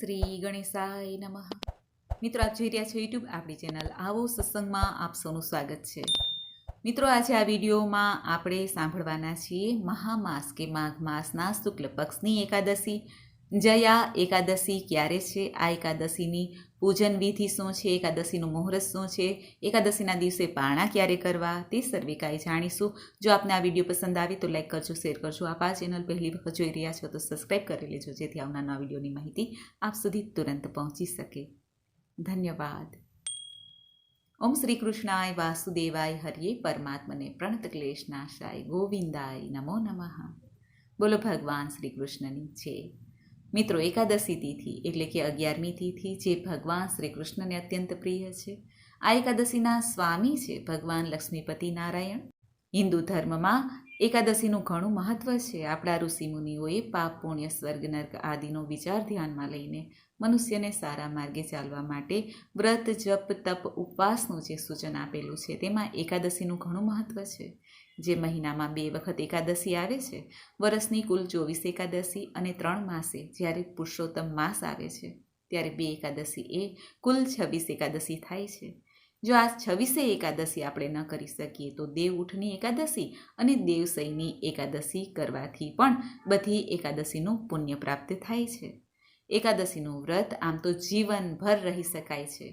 શ્રી ગણેશાય નમઃ. મિત્રો, આપ જોઈ રહ્યા છો યુટ્યુબ આપણી ચેનલ આવો સત્સંગમાં આપ સૌનું સ્વાગત છે. મિત્રો, આજે આ વિડીયોમાં આપણે સાંભળવાના છીએ મહામાસ કે માઘ માસના શુક્લ પક્ષની એકાદશી. જયા એકાદશી ક્યારે છે? આ એકાદશીની પૂજન વિધિ શું છે? એકાદશીનું મુહૂર્ત શું છે? એકાદશીના દિવસે પારણા ક્યારે કરવા? તે સર્વિકાએ જાણીશું. જો આપને આ વીડિયો પસંદ આવે તો લાઈક કરજો, શેર કરજો. આપ આ ચેનલ પહેલી વખત જોઈ રહ્યા છો તો સબસ્ક્રાઈબ કરી લેજો, જેથી આવનારા વિડીયોની માહિતી આપ સુધી તુરંત પહોંચી શકે. ધન્યવાદ. ઓમ શ્રી કૃષ્ણાય વાસુદેવાય હરિયે પરમાત્મને પ્રણત ક્લેશ નાશાય. ગોવિંદાય નમો નમઃ. બોલો ભગવાન શ્રી કૃષ્ણની છે મિત્રો, એકાદશી તિથિ એટલે કે અગિયારમી તિથિ જે ભગવાન શ્રી કૃષ્ણને અત્યંત પ્રિય છે. આ એકાદશીના સ્વામી છે ભગવાન લક્ષ્મીપતિ નારાયણ. હિન્દુ ધર્મમાં એકાદશીનું ઘણું મહત્વ છે. આપણા ઋષિમુનિઓએ પાપ, પુણ્ય, સ્વર્ગ, નર્ક આદિનો વિચાર ધ્યાનમાં લઈને મનુષ્યને સારા માર્ગે ચાલવા માટે વ્રત, જપ, તપ, ઉપવાસનું જે સૂચન આપેલું છે તેમાં એકાદશીનું ઘણું મહત્વ છે. જે મહિનામાં બે વખત એકાદશી આવે છે વર્ષની કુલ ચોવીસ એકાદશી અને ત્રણ માસે જ્યારે પુરુષોત્તમ માસ આવે છે, ત્યારે બે એકાદશી એ કુલ છવ્વીસ એકાદશી થાય છે. જો આ છવ્વીસે એકાદશી આપણે ન કરી શકીએ, તો દેવ ઉઠની એકાદશી અને દેવસઈની એકાદશી કરવાથી પણ બધી એકાદશીનું પુણ્ય પ્રાપ્ત થાય છે. એકાદશીનું વ્રત આમ તો જીવનભર રહી શકાય છે.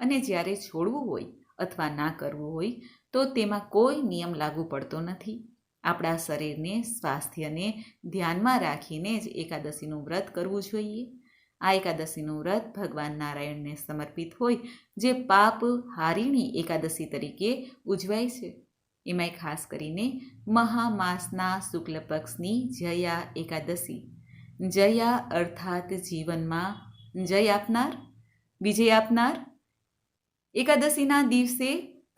અને જ્યારે છોડવું હોય અથવા ના કરવું હોય, તો તેમાં કોઈ નિયમ લાગુ પડતો નથી. આપણા શરીરને, સ્વાસ્થ્યને ધ્યાનમાં રાખીને જ એકાદશીનું વ્રત કરવું જોઈએ. આ એકાદશીનું વ્રત ભગવાન નારાયણને સમર્પિત હોય, જે પાપ હારીણી એકાદશી તરીકે ઉજવાય છે. એમાંય ખાસ કરીને મહામાસના શુક્લ પક્ષની જયા એકાદશી. જયા અર્થાત જીવનમાં જય આપનાર, વિજય આપનાર એકાદશીના દિવસે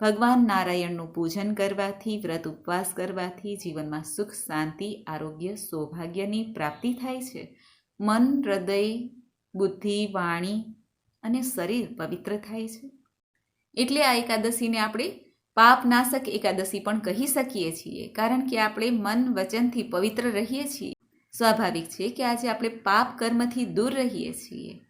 ભગવાન નારાયણનું પૂજન કરવાથી, વ્રત ઉપવાસ કરવાથી જીવનમાં સુખ, શાંતિ, આરોગ્ય, સૌભાગ્યની પ્રાપ્તિ થાય છે. મન, હૃદય, બુદ્ધિ, વાણી અને શરીર પવિત્ર થાય છે. એટલે આ એકાદશીને આપણે પાપનાશક એકાદશી પણ કહી શકીએ છીએ, કારણ કે આપણે મન, વચનથી પવિત્ર રહીએ છીએ. સ્વાભાવિક છે કે આજે આપણે પાપ કર્મથી દૂર રહીએ છીએ.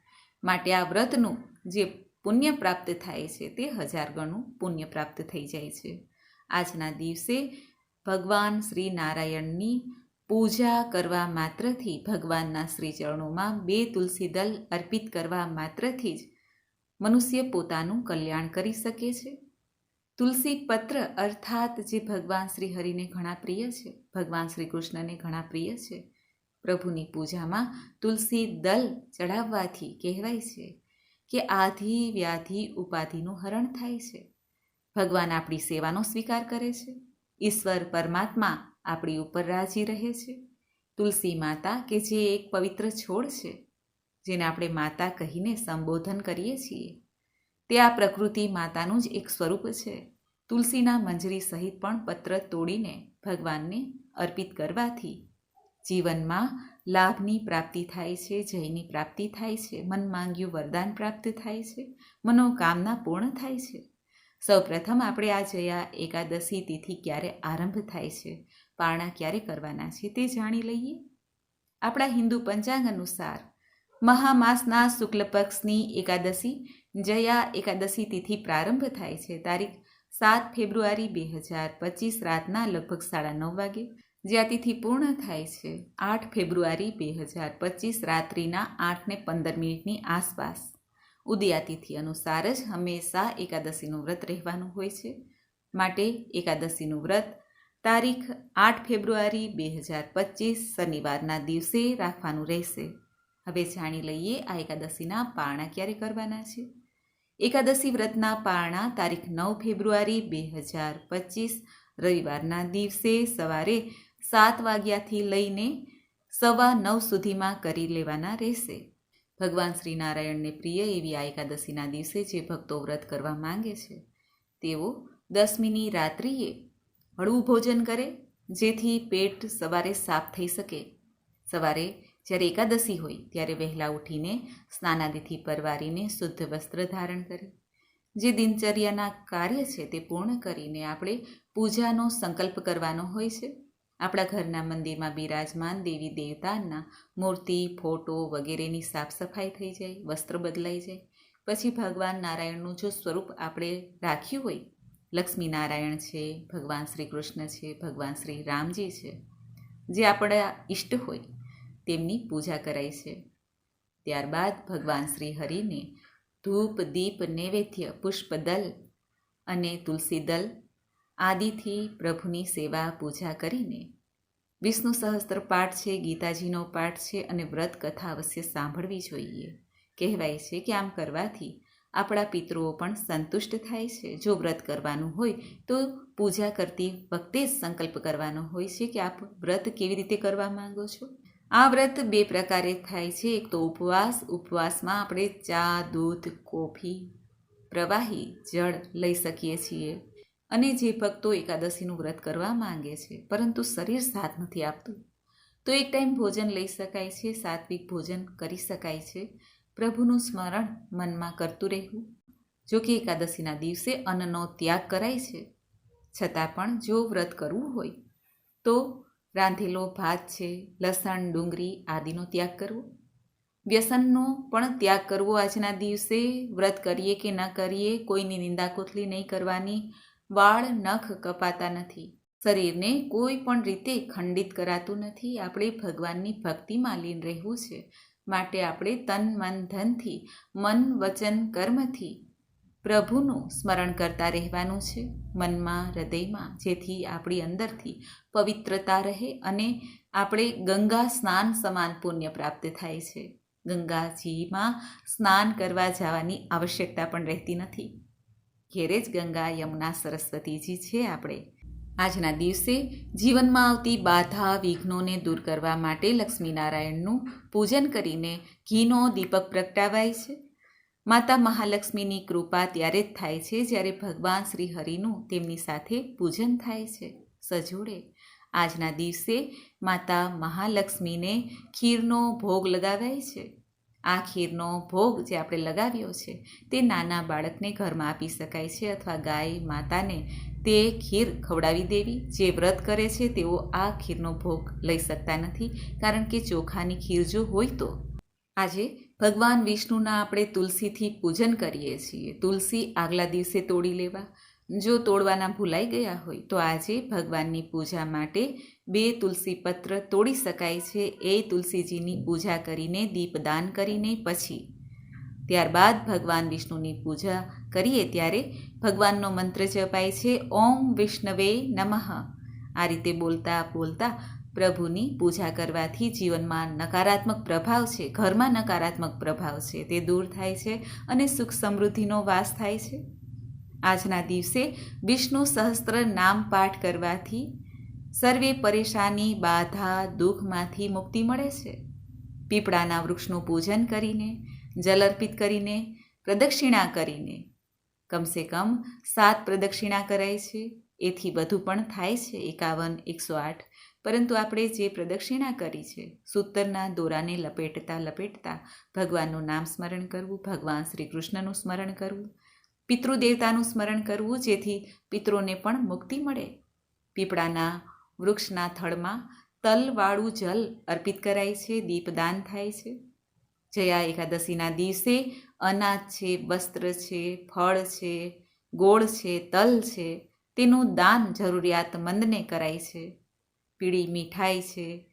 માટે આ વ્રતનું જે પુણ્ય પ્રાપ્ત થાય છે તે હજાર ગણું પુણ્ય પ્રાપ્ત થઈ જાય છે. આજના દિવસે ભગવાન શ્રી નારાયણની પૂજા કરવા માત્રથી ભગવાનના શ્રી ચરણોમાં બે તુલસી દલ અર્પિત કરવા માત્રથી જ મનુષ્ય પોતાનું કલ્યાણ કરી શકે છે. તુલસી પત્ર અર્થાત જે ભગવાન શ્રી હરિને ઘણા પ્રિય છે, ભગવાન શ્રી કૃષ્ણને ઘણા પ્રિય છે. પ્રભુની પૂજામાં તુલસી દલ ચડાવવાથી કહેવાય છે કે આધિ, વ્યાધિ, ઉપાધિનું હરણ થાય છે. ભગવાન આપણી સેવાનો સ્વીકાર કરે છે. ઈશ્વર પરમાત્મા આપણી ઉપર રાજી રહે છે. તુલસી માતા કે જે એક પવિત્ર છોડ છે, જેને આપણે માતા કહીને સંબોધન કરીએ છીએ. તે આ પ્રકૃતિ માતાનું જ એક સ્વરૂપ છે. તુલસીના મંજરી સહિત પણ પત્ર તોડીને ભગવાનને અર્પિત કરવાથી જીવનમાં લાભની પ્રાપ્તિ થાય છે, જયની પ્રાપ્તિ થાય છે, મન માંગ્યું વરદાન પ્રાપ્ત થાય છે, મનોકામના પૂર્ણ થાય છે. સૌપ્રથમ આપણે આ જયા એકાદશી તિથિ ક્યારે આરંભ થાય છે, પારણા ક્યારે કરવાના છે તે જાણી લઈએ. આપણા હિન્દુ પંચાંગ અનુસાર મહામાસના શુક્લ પક્ષની એકાદશી, જયા એકાદશી તિથિ પ્રારંભ થાય છે, તારીખ સાત ફેબ્રુઆરી બે હજાર પચીસ રાતના લગભગ સાડા નવ વાગે. જે પૂર્ણ થાય છે. આઠ ફેબ્રુઆરી બે હજાર પચીસ રાત્રિના આઠને પંદર મિનિટની આસપાસ. ઉદયાતિથિ અનુસાર જ હંમેશા એકાદશીનું વ્રત રહેવાનું હોય છે. માટે એકાદશીનું વ્રત તારીખ આઠ ફેબ્રુઆરી બે હજાર પચીસ શનિવારના દિવસે રાખવાનું રહેશે. હવે જાણી લઈએ આ એકાદશીના પારણા ક્યારે કરવાના છે. એકાદશી વ્રતના પારણા તારીખ નવ ફેબ્રુઆરી બે હજાર પચીસ રવિવારના દિવસે સવારે સાત વાગ્યાથી લઈને સવા નવ સુધીમાં કરી લેવાના રહેશે. ભગવાન શ્રી નારાયણને પ્રિય એવી આ એકાદશીના દિવસે જે ભક્તો વ્રત કરવા માંગે છે, તેઓ દસમીની રાત્રિએ હળવું ભોજન કરે, જેથી પેટ સવારે સાફ થઈ શકે. સવારે જ્યારે એકાદશી હોય, ત્યારે વહેલા ઉઠીને સ્નાનાદિથી પરવારીને શુદ્ધ વસ્ત્ર ધારણ કરે. જે દિનચર્યાના કાર્ય છે તે પૂર્ણ કરીને આપણે પૂજાનો સંકલ્પ કરવાનો હોય છે. આપણા ઘરના મંદિરમાં બિરાજમાન દેવી દેવતાના મૂર્તિ, ફોટો વગેરેની સાફ સફાઈ થઈ જાય, વસ્ત્ર બદલાઈ જાય. પછી ભગવાન નારાયણનું જો સ્વરૂપ આપણે રાખ્યું હોય લક્ષ્મી નારાયણ છે, ભગવાન શ્રી કૃષ્ણ છે, ભગવાન શ્રી રામજી છે, જે આપણા ઈષ્ટ હોય, તેમની પૂજા કરાય છે. ત્યારબાદ ભગવાન શ્રી હરિને ધૂપ, દીપ, નૈવેદ્ય પુષ્પદલ અને તુલસીદલ આદિથી પ્રભુની સેવા પૂજા કરીને વિષ્ણુ સહસ્ત્ર પાઠ છે, ગીતાજીનો પાઠ છે અને વ્રત કથા અવશ્ય સાંભળવી જોઈએ. કહેવાય છે કે આમ કરવાથી આપણા પિતૃઓ પણ સંતુષ્ટ થાય છે. જો વ્રત કરવાનું હોય તો પૂજા કરતી વખતે જ સંકલ્પ કરવાનો હોય છે કે આપ વ્રત કેવી રીતે કરવા માંગો છો? આ વ્રત બે પ્રકારે થાય છે. એક તો ઉપવાસ, ઉપવાસમાં આપણે ચા, દૂધ, કોફી, પ્રવાહી જળ લઈ શકીએ છીએ. અને જે ભક્તો એકાદશીનું વ્રત કરવા માંગે છે, પરંતુ શરીર સાથ નથી આપતું. તો એક ટાઈમ ભોજન લઈ શકાય છે, સાત્વિક ભોજન કરી શકાય છે. પ્રભુનું સ્મરણ મનમાં કરતું રહેવું. જો કે એકાદશીના દિવસે અન્નનો ત્યાગ કરાય છે, છતાં પણ જો વ્રત કરવું હોય, તો રાંધેલો ભાત છે, લસણ, ડુંગળી આદિનો ત્યાગ કરવો. વ્યસનનો પણ ત્યાગ કરવો આજના દિવસે. વ્રત કરીએ કે ન કરીએ, કોઈની નિંદા કોથલી નહીં કરવાની વાળ નખ કપાતા નથી. શરીરને કોઈ પણ રીતે ખંડિત કરાતું નથી. આપણે ભગવાનની ભક્તિમાં લીન રહેવું છે. માટે આપણે તન, મન, ધનથી, મન, વચન, કર્મથી પ્રભુનું સ્મરણ કરતા રહેવાનું છે. મનમાં, હૃદયમાં, જેથી આપણી અંદરથી પવિત્રતા રહે અને આપણે ગંગા સ્નાન સમાન પુણ્ય પ્રાપ્ત થાય છે. ગંગાજીમાં સ્નાન કરવા જવાની આવશ્યકતા પણ રહેતી નથી. ઘેરે જ ગંગા, યમુના, સરસ્વતીજી છે આપણે. આજના દિવસે જીવનમાં આવતી બાધા, વિઘ્નોને દૂર કરવા માટે લક્ષ્મીનારાયણનું પૂજન કરીને ઘીનો દીપક પ્રગટાવાય છે. માતા મહાલક્ષ્મીની કૃપા ત્યારે જ થાય છે જ્યારે ભગવાન શ્રી હરિનું તેમની સાથે પૂજન થાય છે. સજોડે, આજના દિવસે માતા મહાલક્ષ્મીને ખીરનો ભોગ લગાવાય છે. આ ખીરનો ભોગ જે આપણે લગાવ્યો છે તે નાના બાળકને ઘરમાં આપી શકાય છે અથવા ગાય માતાને તે ખીર ખવડાવી દેવી. જે વ્રત કરે છે તેઓ આ ખીરનો ભોગ લઈ શકતા નથી કારણ કે ચોખાની ખીર જો હોય તો. આજે ભગવાન વિષ્ણુના આપણે તુલસીથી પૂજન કરીએ છીએ. તુલસી આગલા દિવસે તોડી લેવા. જો તોડવાના ભૂલાઈ ગયા હોય તો આજે ભગવાનની પૂજા માટે બે તુલસી પત્ર તોડી શકાય છે. એ તુલસીજીની પૂજા કરીને દીપદાન કરીને પછી. ત્યારબાદ ભગવાન વિષ્ણુની પૂજા કરીએ ત્યારે ભગવાનનો મંત્ર જપાય છે, ઓમ વિષ્ણવે નમઃ. આ રીતે બોલતા બોલતા પ્રભુની પૂજા કરવાથી જીવનમાં નકારાત્મક પ્રભાવ છે, ઘરમાં નકારાત્મક પ્રભાવ છે. તે દૂર થાય છે અને સુખ સમૃદ્ધિનો વાસ થાય છે. આજના દિવસે વિષ્ણુ સહસ્ત્ર નામ પાઠ કરવાથી સર્વે પરેશાની, બાધા, દુઃખમાંથી મુક્તિ મળે છે. પીપળાના વૃક્ષનું પૂજન કરીને, જલ અર્પિત કરીને, પ્રદક્ષિણા કરીને. કમસે કમ સાત પ્રદક્ષિણા કરાય છે. એથી વધુ પણ થાય છે. એકાવન, એકસો આઠ. પરંતુ આપણે જે પ્રદક્ષિણા કરી છે, સૂતરના દોરાને લપેટતા લપેટતા ભગવાનનું નામ સ્મરણ કરવું, ભગવાન શ્રી કૃષ્ણનું સ્મરણ કરવું પિતૃદેવતાનું સ્મરણ કરવું જેથી પિતૃને પણ મુક્તિ મળે. પીપળાના વૃક્ષના થળમાં તલવાળું જલ અર્પિત કરાય છે, દીપદાન થાય છે. જયા એકાદશીના દિવસે અનાજ છે, વસ્ત્ર છે, ફળ છે, ગોળ છે, તલ છે, તેનું દાન જરૂરિયાતમંદને કરાય છે. પીળી મીઠાઈ છે,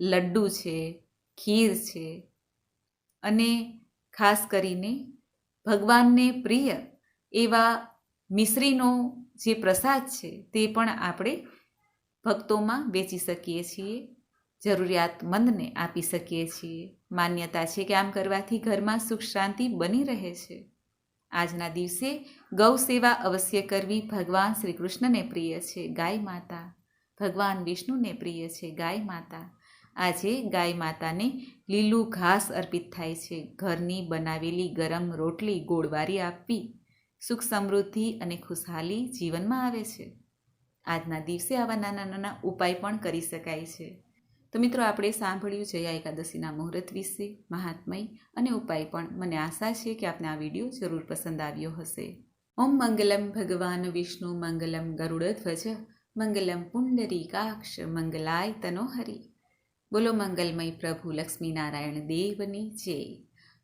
લડ્ડુ છે, ખીર છે. અને ખાસ કરીને ભગવાનને પ્રિય એવા મિશ્રીનો જે પ્રસાદ છે તે પણ આપણે ભક્તોમાં વેચી શકીએ છીએ, જરૂરિયાતમંદને આપી શકીએ છીએ. માન્યતા છે કે આમ કરવાથી ઘરમાં સુખ શાંતિ બની રહે છે. આજના દિવસે ગૌ સેવા અવશ્ય કરવી ભગવાન શ્રી કૃષ્ણને પ્રિય છે. ગાય માતા, ભગવાન વિષ્ણુને પ્રિય છે. ગાય માતા, આજે ગાય માતાને લીલું ઘાસ અર્પિત થાય છે. ઘરની બનાવેલી ગરમ રોટલી ગોળવારી આપવી સુખ સમૃદ્ધિ અને ખુશહાલી જીવનમાં આવે છે. આજના દિવસે આવા નાના નાના ઉપાય પણ કરી શકાય છે. તો મિત્રો, આપણે સાંભળ્યું જયા એકાદશીના મુહૂર્ત વિશે, મહાત્મય અને ઉપાય પણ. મને આશા છે કે આપને આ વીડિયો જરૂર પસંદ આવ્યો હશે. ઓમ મંગલમ ભગવાન વિષ્ણુ, મંગલમ ગરુડધ્વજ મંગલમ પુંડરી કાક્ષ મંગલાય તનોહરી. બોલો મંગલમય પ્રભુ લક્ષ્મીનારાયણ દેવની જય.